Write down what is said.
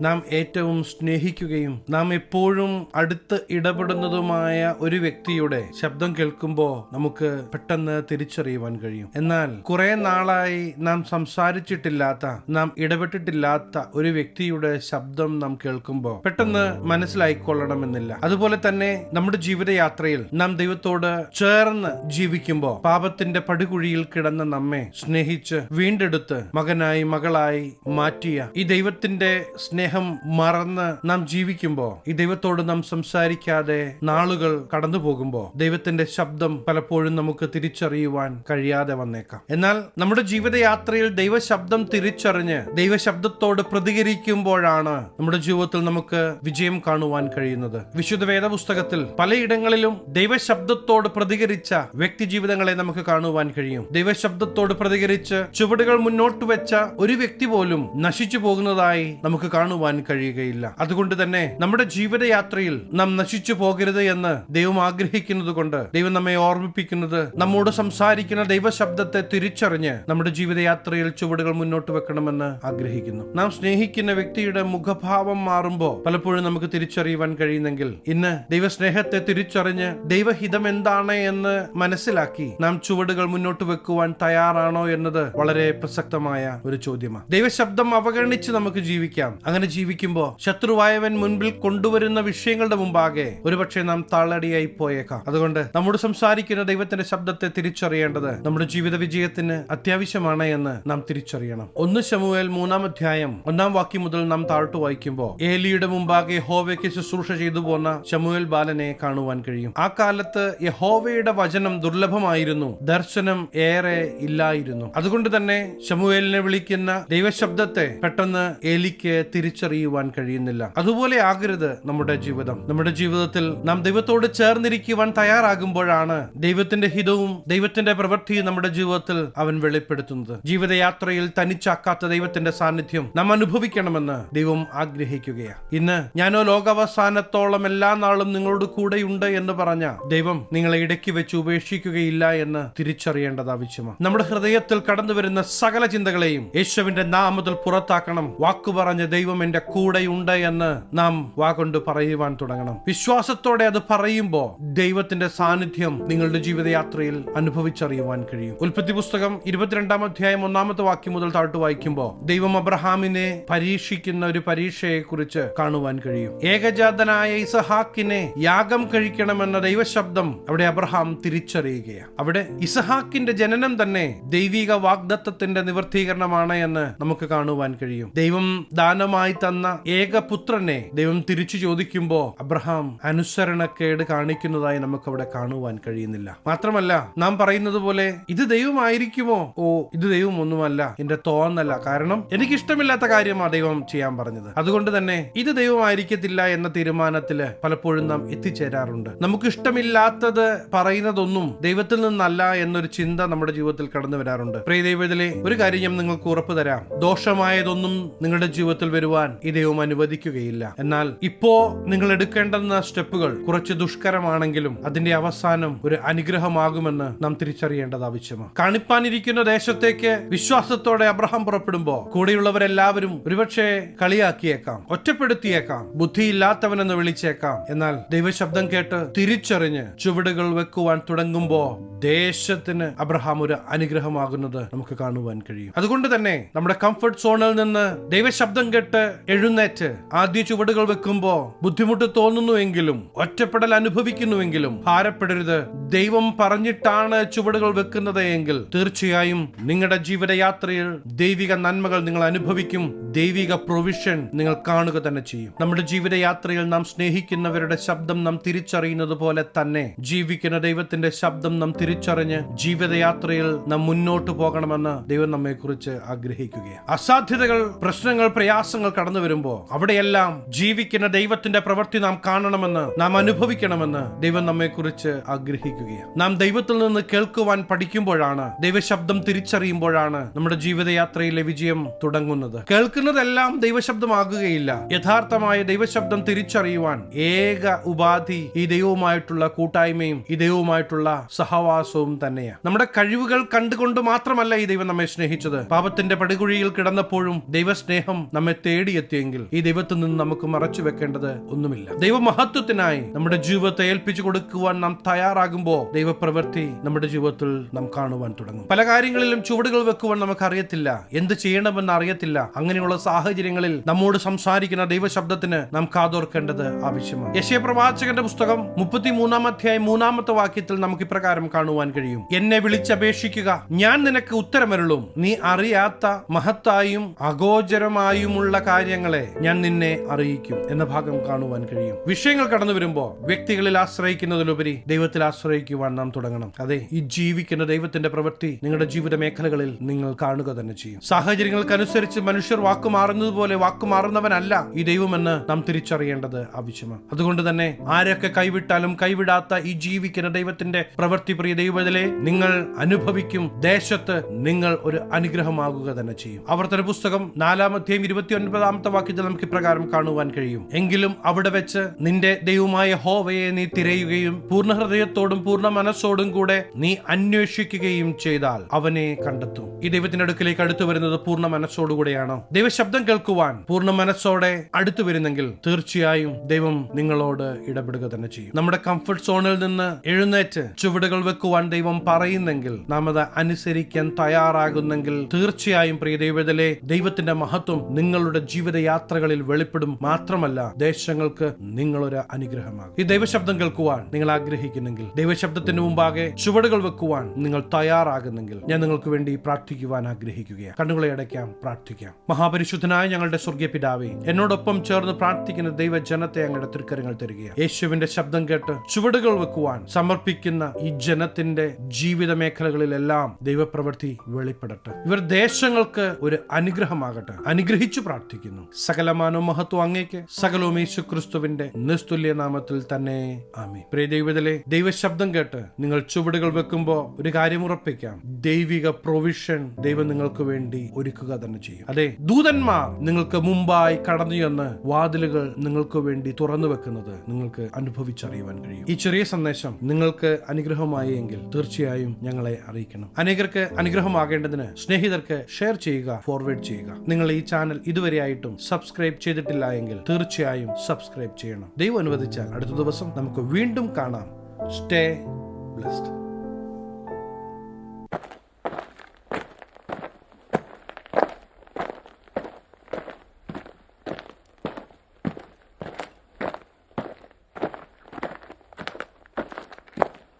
നാം ഏറ്റവും സ്നേഹിക്കുകയും നാം എപ്പോഴും അടുത്ത് ഇടപെടുന്നതുമായ ഒരു വ്യക്തിയുടെ ശബ്ദം കേൾക്കുമ്പോൾ നമുക്ക് പെട്ടെന്ന് തിരിച്ചറിയുവാൻ കഴിയും. എന്നാൽ കുറെ നാളായി നാം സംസാരിച്ചിട്ടില്ലാത്ത നാം ഇടപെട്ടിട്ടില്ലാത്ത ഒരു വ്യക്തിയുടെ ശബ്ദം നാം കേൾക്കുമ്പോൾ പെട്ടെന്ന് മനസ്സിലായിക്കൊള്ളണമെന്നില്ല. അതുപോലെ തന്നെ നമ്മുടെ ജീവിതയാത്രയിൽ നാം ദൈവത്തോട് ചേർന്ന് ജീവിക്കുമ്പോൾ പാപത്തിന്റെ പടുകുഴിയിൽ കിടന്ന നമ്മെ സ്നേഹിച്ച് വീണ്ടെടുത്ത് മകനായി മകളായി മാറ്റിയ ഈ ദൈവത്തിന്റെ സ്നേഹം മറന്ന് നാം ജീവിക്കുമ്പോൾ ഈ ദൈവത്തോട് നാം സംസാരിക്കാതെ നാളുകൾ കടന്നു പോകുമ്പോൾ ദൈവത്തിന്റെ ശബ്ദം പലപ്പോഴും നമുക്ക് തിരിച്ചറിയുവാൻ കഴിയാതെ വന്നേക്കാം. എന്നാൽ നമ്മുടെ ജീവിതയാത്രയിൽ ദൈവശബ്ദം തിരിച്ചറിഞ്ഞ് ദൈവശബ്ദത്തോട് പ്രതികരിക്കുമ്പോഴാണ് നമ്മുടെ ജീവിതത്തിൽ നമുക്ക് വിജയം കാണുവാൻ കഴിയുന്നത്. വിശുദ്ധ വേദപുസ്തകത്തിൽ പലയിടങ്ങളിലും ദൈവശബ്ദത്തോട് പ്രതികരിച്ച വ്യക്തി ജീവിതങ്ങളെ നമുക്ക് കാണുവാൻ കഴിയും. ദൈവശബ്ദത്തോട് പ്രതികരിച്ച് ചുവടുകൾ മുന്നോട്ട് വെച്ച ഒരു വ്യക്തി പോലും നശിച്ചു പോകുന്നതായി നമുക്ക് കാണുവാൻ കഴിയുകയില്ല. അതുകൊണ്ട് തന്നെ നമ്മുടെ ജീവിതയാത്രയിൽ നാം നശിച്ചു പോകരുത് എന്ന് ദൈവം ആഗ്രഹിക്കുന്നത് കൊണ്ട് ദൈവം നമ്മെ ഓർമ്മിപ്പിക്കുന്നത് നമ്മോട് സംസാരിക്കുന്ന ദൈവശബ്ദത്തെ തിരിച്ചറിഞ്ഞ് നമ്മുടെ ജീവിതയാത്രയിൽ ചുവടുകൾ മുന്നോട്ട് വെക്കണമെന്ന് ആഗ്രഹിക്കുന്നു. നാം സ്നേഹിക്കുന്ന വ്യക്തിയുടെ മുഖഭാവം മാറുമ്പോൾ പലപ്പോഴും നമുക്ക് തിരിച്ചറിയുവാൻ കഴിയുന്നെങ്കിൽ ഇന്ന് ദൈവസ്നേഹത്തെ തിരിച്ചറിഞ്ഞ് ദൈവഹിതം എന്താണ് എന്ന് മനസ്സിലാക്കി നാം ചുവടുകൾ മുന്നോട്ട് വെക്കുവാൻ തയ്യാറാണോ എന്നത് വളരെ പ്രസക്തമായ ഒരു ചോദ്യമാണ് ദൈവശബ്ദം അവഗണിച്ച് നമുക്ക് ജീവിക്കാം. അങ്ങനെ ജീവിക്കുമ്പോൾ ശത്രുവായവൻ മുൻപിൽ കൊണ്ടുവരുന്ന വിഷയങ്ങളുടെ മുമ്പാകെ ഒരുപക്ഷെ നാം താളടിയായി പോയേക്കാം. അതുകൊണ്ട് നമ്മോട് സംസാരിക്കുന്ന ദൈവത്തിന്റെ ശബ്ദത്തെ തിരിച്ചറിയേണ്ടത് നമ്മുടെ ജീവിത വിജയത്തിന് അത്യാവശ്യമാണ് എന്ന് നാം തിരിച്ചറിയണം. ഒന്ന് ശമുവേൽ മൂന്നാം അധ്യായം ഒന്നാം വാക്യം മുതൽ നാം താഴ്ത്തു വായിക്കുമ്പോൾ ഏലിയുടെ മുമ്പാകെ ഹോവയ്ക്ക് ശുശ്രൂഷ ചെയ്തു പോന്ന ശമുവേൽ ബാലനെ കാണുവാൻ കഴിയും. ആ കാലത്ത് യഹോവയുടെ വചനം ദുർലഭമായിരുന്നു ദർശനം ഏറെ ഇല്ലായിരുന്നു. അതുകൊണ്ട് തന്നെ ശമുവേലിനെ വിളിക്കുന്ന ദൈവശബ്ദത്തെ പെട്ടെന്ന് ഏലിക്ക് തിരിച്ചറിയുവാൻ കഴിയുന്നില്ല. അതുപോലെ ആകരുത് നമ്മുടെ ജീവിതം. നമ്മുടെ ജീവിതത്തിൽ നാം ദൈവത്തോട് ചേർന്നിരിക്കുവാൻ തയ്യാറാകുമ്പോഴാണ് ദൈവത്തിന്റെ ഹിതവും ദൈവത്തിന്റെ പ്രവൃത്തിയും നമ്മുടെ ജീവിതത്തിൽ അവൻ വെളിപ്പെടുത്തുന്നത്. ജീവിതയാത്രയിൽ തനിച്ചാക്കാത്ത ദൈവത്തിന്റെ സാന്നിധ്യം നാം അനുഭവിക്കണമെന്ന് ദൈവം ആഗ്രഹിക്കുകയാണ്. ഇന്ന് ഞാനോ ലോകാവസാനത്തോളം എല്ലാ നാളും നിങ്ങളോട് കൂടെയുണ്ട് എന്ന് പറഞ്ഞ ദൈവം നിങ്ങളെ ഇടയ്ക്ക് വെച്ച് ഉപേക്ഷിക്കുകയില്ല എന്ന് തിരിച്ചറിയേണ്ടത് ആവശ്യമാണ്. നമ്മുടെ ഹൃദയത്തിൽ കടന്നു വരുന്ന സകല ചിന്തകളെയും യേശുവിന്റെ നാമത്തിൽ പുറത്താക്കണം. വാക്കു പറഞ്ഞ ദൈവം എന്റെ കൂടെയുണ്ട് എന്ന് നാം വാകൊണ്ട് പറയുവാൻ തുടങ്ങണം. വിശ്വാസത്തോടെ അത് പറയുമ്പോൾ ദൈവത്തിന്റെ സാന്നിധ്യം നിങ്ങളുടെ ജീവിതയാത്രയിൽ അനുഭവിച്ചറിയുവാൻ കഴിയും. ഉൽപ്പത്തി പുസ്തകം ഇരുപത്തിരണ്ടാം അധ്യായം ഒന്നാമത്തെ വാക്യം മുതൽ താഴ്ത്തു വായിക്കുമ്പോൾ ദൈവം അബ്രഹാമിനെ പരീക്ഷിക്കുന്ന ഒരു പരീക്ഷയെ കുറിച്ച് കാണുവാൻ കഴിയും. ഏകജാതനായ ഇസഹാക്കിനെ യാഗം കഴിക്കണമെന്ന ദൈവശബ്ദം അവിടെ അബ്രഹാം തിരിച്ചറിയുകയാണ്. അവിടെ ഇസഹാക്കിന്റെ ജനനം തന്നെ ദൈവിക വാഗ്ദത്തത്തിന്റെ നിവർത്തീകരണമാണ് എന്ന് നമുക്ക് കാണുവാൻ കഴിയും. ദൈവം ദാനമായി തന്ന ഏകപുത്രനെ ദൈവം തിരിച്ചു ചോദിക്കുമ്പോ അബ്രഹാം അനുസരണക്കേട് കാണിക്കുന്നതായി നമുക്ക് അവിടെ കാണുവാൻ കഴിയുന്നില്ല. മാത്രമല്ല നാം പറയുന്നത് പോലെ ഇത് ദൈവമായിരിക്കുമോ? ഓ ഇത് ദൈവം ഒന്നുമല്ല എന്റെ തോന്നല്ല. കാരണം എനിക്ക് ഇഷ്ടമില്ലാത്ത കാര്യമാണ് ദൈവം ചെയ്യാൻ പറഞ്ഞത്. അതുകൊണ്ട് തന്നെ ഇത് ദൈവമായിരിക്കത്തില്ല എന്ന തീരുമാനത്തിൽ പലപ്പോഴും നാം എത്തിച്ചേരാറുണ്ട്. നമുക്ക് ഇഷ്ടമില്ലാത്തത് പറയുന്നതൊന്നും ദൈവത്തിൽ നിന്നല്ല എന്നൊരു ചിന്ത നമ്മുടെ ജീവിതത്തിൽ കടന്നു വരാറുണ്ട്. പ്രിയ ദൈവത്തിലെ ഒരു കാര്യം ഞാൻ നിങ്ങൾക്ക് ഉറപ്പ് തരാം. ദോഷമായതൊന്നും നിങ്ങളുടെ ജീവിതത്തിൽ വരുവാൻ ഈ ദൈവം അനുവദിക്കുകയില്ല. എന്നാൽ ഇപ്പോ നിങ്ങൾ എടുക്കേണ്ടുന്ന സ്റ്റെപ്പുകൾ കുറച്ച് ദുഷ്കരമാണെങ്കിലും അതിന്റെ അവസാനം ഒരു അനുഗ്രഹമാകുമെന്ന് നാം തിരിച്ചറിയേണ്ടത് ആവശ്യമാണ്. കാണിപ്പാനിരിക്കുന്ന ദേശത്തേക്ക് വിശ്വാസത്തോടെ അബ്രഹാം പുറപ്പെടുമ്പോ കൂടെയുള്ളവരെല്ലാവരും ഒരുപക്ഷെ കളിയാക്കിയേക്കാം ഒറ്റപ്പെടുത്തിയേക്കാം ബുദ്ധിയില്ലാത്തവനെന്ന് വിളിച്ചേക്കാം. എന്നാൽ ദൈവശബ്ദം കേട്ട് തിരിച്ചറിഞ്ഞ് ചുവടുകൾ വെക്കുവാൻ തുടങ്ങുമ്പോ ദേശത്തിന് അബ്രഹാം ഒരു അനുഗ്രഹമാകുന്നത് നമുക്ക് കാണുവാൻ കഴിയും. അതുകൊണ്ട് തന്നെ നമ്മുടെ കംഫർട്ട് സോണിൽ നിന്ന് ദൈവശബ്ദം കേട്ട് എഴുന്നേറ്റ് ആദ്യ ചുവടുകൾ വെക്കുമ്പോ ബുദ്ധിമുട്ട് തോന്നുന്നുവെങ്കിലും ഒറ്റപ്പെടൽ അനുഭവിക്കുന്നുവെങ്കിലും ഭാരപ്പെടരുത്. ദൈവം പറഞ്ഞിട്ടാണ് ചുവടുകൾ വെക്കുന്നത് എങ്കിൽ തീർച്ചയായും നിങ്ങളുടെ ജീവിതയാത്രയിൽ ദൈവിക നന്മകൾ നിങ്ങൾ അനുഭവിക്കും. ദൈവിക പ്രൊവിഷൻ നിങ്ങൾ കാണുക തന്നെ ചെയ്യും. നമ്മുടെ ജീവിതയാത്രയിൽ നാം സ്നേഹിക്കുന്നവരുടെ ശബ്ദം നാം തിരിച്ചറിയുന്നത് പോലെ തന്നെ ജീവിക്കുന്ന ദൈവത്തിന്റെ ശബ്ദം നാം തിരിച്ചറിഞ്ഞ് ജീവിതയാത്രയിൽ നാം മുന്നോട്ട് പോകണമെന്ന് ദൈവം നമ്മെ കുറിച്ച് ആഗ്രഹിക്കുകയാണ്. അസാധ്യതകൾ പ്രശ്നങ്ങൾ പ്രയാസങ്ങൾ കടന്നു വരുമ്പോൾ അവിടെയെല്ലാം ജീവിക്കുന്ന ദൈവത്തിന്റെ പ്രവൃത്തി നാം കാണണമെന്ന് നാം അനുഭവിക്കണമെന്ന് ദൈവം നമ്മെ കുറിച്ച് ആഗ്രഹിക്കുകയാണ്. നാം ദൈവത്തിൽ നിന്ന് കേൾക്കുവാൻ പഠിക്കുമ്പോഴാണ് ദൈവശബ്ദം തിരിച്ചറിയുമ്പോഴാണ് നമ്മുടെ ജീവിതയാത്രയിലെ വിജയം തുടങ്ങുന്നത്. കേൾക്കുന്നതെല്ലാം ദൈവശബ്ദമാകുകയില്ല. യഥാർത്ഥമായ ദൈവശബ്ദം തിരിച്ചറിയുവാൻ ഏക ഉപാധി ഈ ദൈവവുമായിട്ടുള്ള കൂട്ടായ്മയും ഈ ദൈവവുമായിട്ടുള്ള സഹവാസവും തന്നെയാണ്. നമ്മുടെ കഴിവുകൾ കണ്ടുകൊണ്ട് മാത്രമല്ല ഈ ദൈവം നമ്മെ സ്നേഹിച്ചത്. പാപത്തിന്റെ പടുകുഴിയിൽ കിടന്നപ്പോഴും ദൈവസ്നേഹം നമ്മെ തേടിയെത്തിയെങ്കിൽ ഈ ദൈവത്തിൽ നിന്ന് നമുക്ക് മറച്ചു വെക്കേണ്ടത് ഒന്നുമില്ല. ദൈവമഹത്വത്തിനായി നമ്മുടെ ജീവിതത്തെ ഏൽപ്പിച്ചു കൊടുക്കുവാൻ നാം തയ്യാറാകുമ്പോൾ ദൈവപ്രവൃത്തി നമ്മുടെ ജീവിതത്തിൽ നാം കാണുവാൻ തുടങ്ങും. പല കാര്യങ്ങളിലും ചുവടുകൾ വെക്കുവാൻ നമുക്ക് അറിയത്തില്ല. എന്ത് ചെയ്യണമെന്ന് അറിയത്തില്ല. അങ്ങനെയുള്ള സാഹചര്യങ്ങളിൽ നമ്മോട് സംസാരിക്കുന്ന ദൈവശബ്ദത്തിന് നാം കാതോർക്കേണ്ടത് ആവശ്യമാണ്. യശയ പ്രവാചകന്റെ പുസ്തകം മുപ്പത്തി മൂന്നാം അധ്യായം മൂന്നാമത്തെ വാക്യത്തിൽ നമുക്ക് ഇപ്രകാരം കാണുവാൻ കഴിയും. എന്നെ വിളിച്ചപേക്ഷിക്കുക. ഞാൻ നിനക്ക് ഉത്തരമരുളും. നീ അറിയാത്ത മഹത്തായും അഗോചരമായുമുള്ള കാര്യങ്ങളെ ഞാൻ നിന്നെ അറിയിക്കും എന്ന ഭാഗം കാണുവാൻ കഴിയും. വിഷയങ്ങൾ കടന്നു വരുമ്പോൾ വ്യക്തികളിൽ ആശ്രയിക്കുന്നതിലുപരി ദൈവത്തിൽ ആശ്രയിക്കുവാൻ നാം തുടങ്ങണം. അതെ ഈ ജീവിക്കുന്ന ദൈവത്തിന്റെ പ്രവൃത്തി നിങ്ങളുടെ ജീവിത മേഖലകളിൽ നിങ്ങൾ കാണുക തന്നെ ചെയ്യും. സാഹചര്യങ്ങൾക്കനുസരിച്ച് മനുഷ്യർ വാക്കുമാറുന്നത് പോലെ വാക്കുമാറുന്നവനല്ല ഈ ദൈവമെന്ന് നാം തിരിച്ചറിയേണ്ടത് ആവശ്യമാണ്. അതുകൊണ്ട് തന്നെ ആരൊക്കെ കൈവിട്ടാലും കൈവിടാത്ത ഈ ജീവിക്കുന്ന ദൈവത്തിന്റെ പ്രവൃത്തി പ്രിയ ദൈവത്തിലെ നിങ്ങൾ അനുഭവിക്കും ദേശത്ത് നിങ്ങൾ ഒരു അനുഗ്രഹമാകുക തന്നെ ചെയ്യും. ആവർത്തന പുസ്തകം നാലാമധ്യം ഇരുപത്തി ഒൻപതാമത്തെ വാക്യത്തിൽ നമുക്ക് ഇപ്രകാരം കാണുവാൻ കഴിയും. എങ്കിലും അവിടെ വെച്ച് നിന്റെ ദൈവമായ ഹോവയെ നീ തിരയുകയും പൂർണ ഹൃദയത്തോടും പൂർണ മനസ്സോടും കൂടെ നീ അന്വേഷിക്കുകയും ചെയ്താൽ അവനെ കണ്ടെത്തും. ഈ ദൈവത്തിന്റെ അടുക്കിലേക്ക് അടുത്തു വരുന്നത് പൂർണ മനസ്സോടുകൂടെയാണോ ദൈവശബ്ദം കേൾക്കുവാൻ പൂർണ മനസ്സോടെ അടുത്തു വരുന്നെങ്കിൽ തീർച്ചയായും ദൈവം നിങ്ങളോട് ഇടപെടുക തന്നെ ചെയ്യും. നമ്മുടെ കംഫർട്ട് സോണിൽ നിന്ന് എഴുന്നേറ്റ് ചുവടുകൾ വെക്കുവാൻ ദൈവം പറയുന്നെങ്കിൽ നാം അത് അനുസരിക്കാൻ തയ്യാറാകുന്നെങ്കിൽ തീർച്ചയായും പ്രിയ ദൈവത്തിലെ ദൈവത്തിന്റെ മഹത്വം നിങ്ങളുടെ ജീവിതയാത്രകളിൽ വെളിപ്പെടും മാത്രമല്ല ദേശങ്ങൾക്ക് നിങ്ങളൊരു അനുഗ്രഹമാകും. ഈ ദൈവശബ്ദം കേൾക്കുവാൻ നിങ്ങൾ ആഗ്രഹിക്കുന്നെങ്കിൽ ദൈവശബ്ദത്തിന് മുമ്പാകെ ചുവടുകൾ വെക്കുവാൻ നിങ്ങൾ തയ്യാറാകുന്നെങ്കിൽ ഞാൻ നിങ്ങൾക്ക് വേണ്ടി പ്രാർത്ഥിക്കുവാൻ ആഗ്രഹിക്കുകയാണ്. കണ്ണുകളെ അടയ്ക്കാം പ്രാർത്ഥിക്കാം. മഹാപരിശുദ്ധനായ ഞങ്ങളുടെ സ്വർഗീയ പിതാവേ എന്നോടൊപ്പം ചേർന്ന് പ്രാർത്ഥിക്കുന്ന ദൈവജനത്തെ അങ്ങയുടെ തൃക്കരങ്ങൾ തരികയാണ്. യേശുവിന്റെ ശബ്ദം കേട്ട് ചുവടുകൾ വെക്കുവാൻ സമർപ്പിക്കുന്ന ഈ ജനത്തിന്റെ ജീവിത മേഖലകളിലെല്ലാം ദൈവപ്രവൃത്തി വെളിപ്പെടട്ടെ. ഇവർ ദേശങ്ങൾക്ക് ഒരു അനുഗ്രഹമാകട്ടെ. അനുഗ്രഹിച്ചു പ്രാർത്ഥിക്കുന്നു സകലമാനോ മഹത്വം അങ്ങേക്ക്. സകലവും യേശു ക്രിസ്തുവിന്റെ നിസ്തുല്യ നാമത്തിൽ തന്നെ. ആമി പ്രിയ ദൈവത്തിലെ ദൈവശബ്ദം കേട്ട് നിങ്ങൾ ചുവടുകൾ വെക്കുമ്പോൾ ഒരു കാര്യം ഉറപ്പിക്കാം. ദൈവിക പ്രൊവിഷൻ ദൈവം നിങ്ങൾക്ക് വേണ്ടി ഒരുക്കുക തന്നെ ചെയ്യും. അതെ ദൂതന്മാർ നിങ്ങൾക്ക് മുമ്പായി കടന്നു ചെന്ന് വാതിലുകൾ നിങ്ങൾക്ക് വേണ്ടി തുറന്നു വെക്കുന്നത് നിങ്ങൾക്ക് അനുഭവിച്ചറിയുവാൻ കഴിയും. ഈ ചെറിയ സന്ദേശം നിങ്ങൾക്ക് അനുഗ്രഹമായി എങ്കിൽ തീർച്ചയായും ഞങ്ങളെ അറിയിക്കണം. അനേകർക്ക് അനുഗ്രഹമാകേണ്ടതിന് സ്നേഹിതർക്ക് ഷെയർ ചെയ്യുക ഫോർവേഡ് ചെയ്യുക. നിങ്ങൾ ഈ ചാനൽ ഇതുവരെയായിട്ടും സബ്സ്ക്രൈബ് ചെയ്തിട്ടില്ല എങ്കിൽ തീർച്ചയായും സബ്സ്ക്രൈബ് ചെയ്യണം. ദൈവം അനുവദിച്ചാൽ അടുത്ത ദിവസം നമുക്ക് വീണ്ടും കാണാം. Stay blessed